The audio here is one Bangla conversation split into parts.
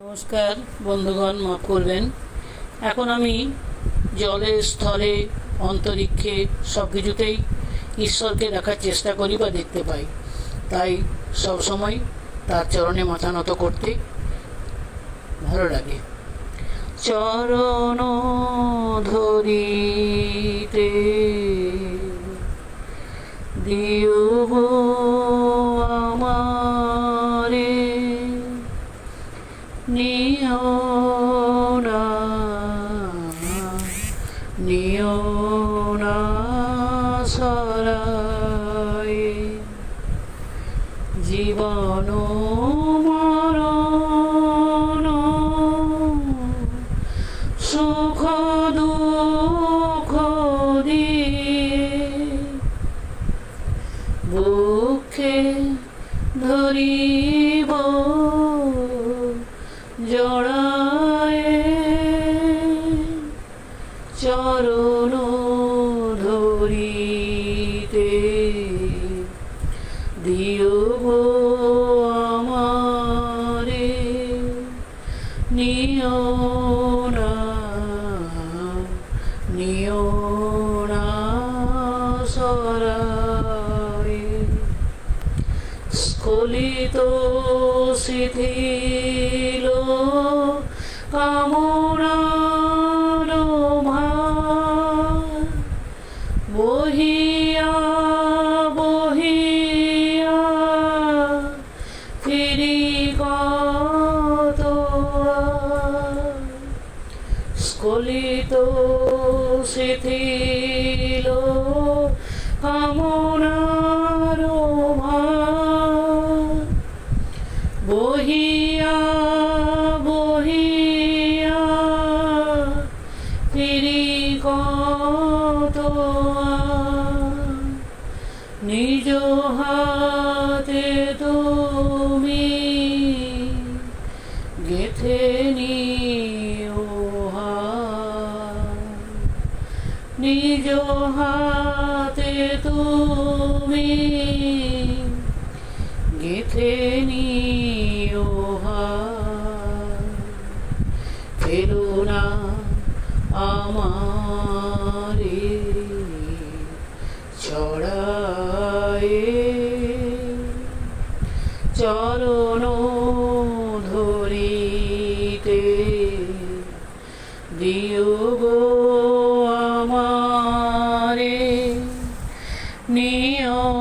নমস্কার, বন্ধুগণ, মাফ করবেন। এখন আমি জলে স্থলে, অন্তরিক্ষে সব কিছুতেই ঈশ্বরকে দেখার চেষ্টা করি বা দেখতে পাই। তাই সবসময় তার চরণে মাথা নত করতে ভালো লাগে। চরণ ধরিতে নিও না নিও না জীবন চরণ ধরিতে দিও আমারে নিও না শিথিল কামনার স্খলিত শিথিল কামনার বহিয়া বহিয়া ফিরি কত। নিজ হাতে তুমি গেথে। না আমারে ছড়ায়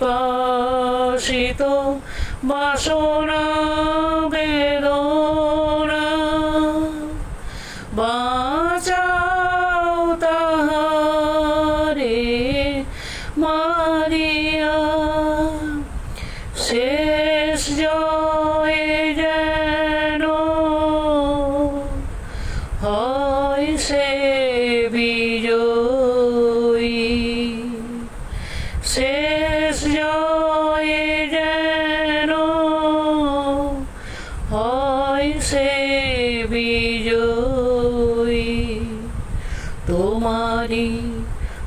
পিপাসিত বাসনা বেদনা জয়ে যেন হয় সে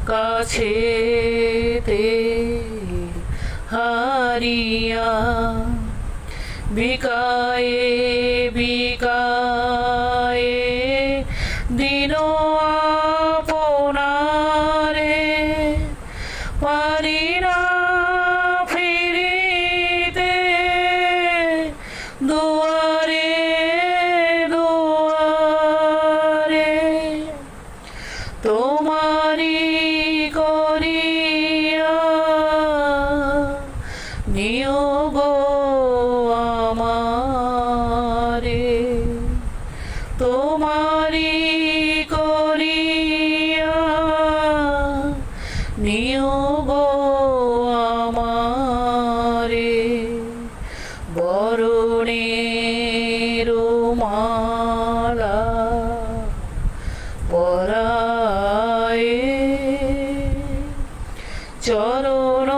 কাছে হারিয়া বিকায়ে বিকায়ে দিন তোমারি করিয়া নিয়োগ আমারে। বরণের মালা পরায় চরণ